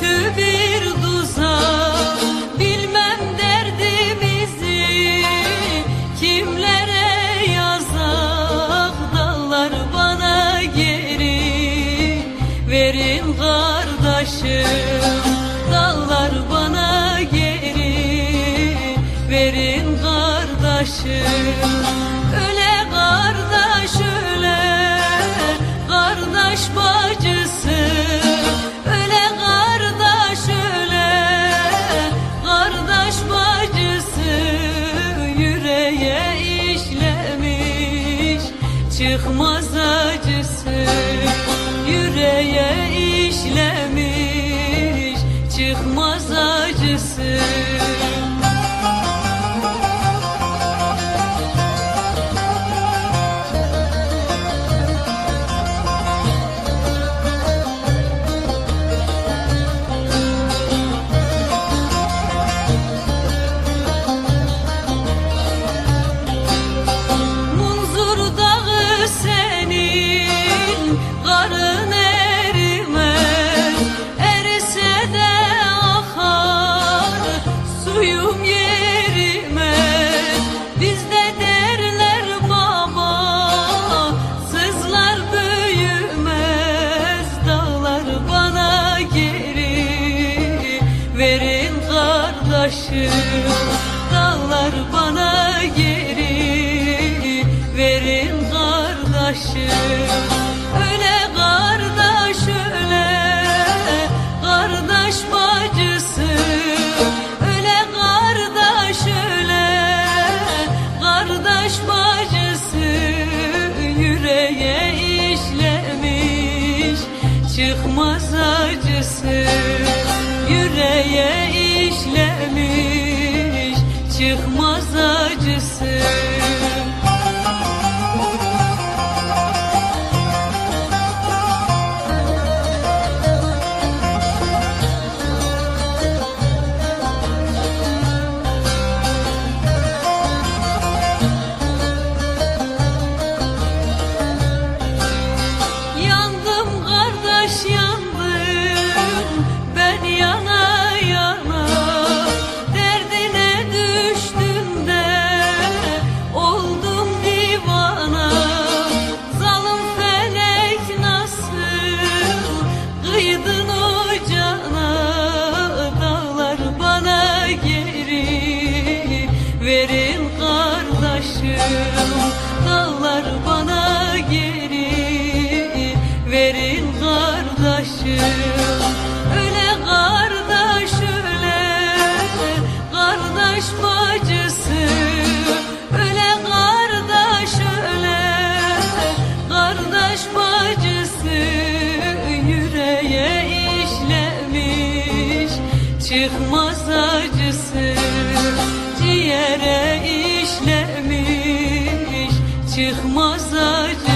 kötü bir tuzak Bilmem derdimizi kimlere yazak Dallar bana geri verin kardeşim. Dallar bana geri verin kardeşim çıkmaz acısı. Yüreğe işlemiş kardeşim Dağlar bana geri verin kardeşim. Öyle kardeş öyle kardeş bacısı. Öyle kardeş öyle kardeş bacısı. Yüreğe işlemiş çıkmaz acısı. Yüreğe işlemiş çıkmaz acısı Dağlar bana geri verin kardeşim. Öyle kardeş öyle kardeş bacısı. Öyle kardeş öyle kardeş bacısı. Yüreğe işlemiş çıkmaz acısı. Ciğere işlemiş çıkmaz acısı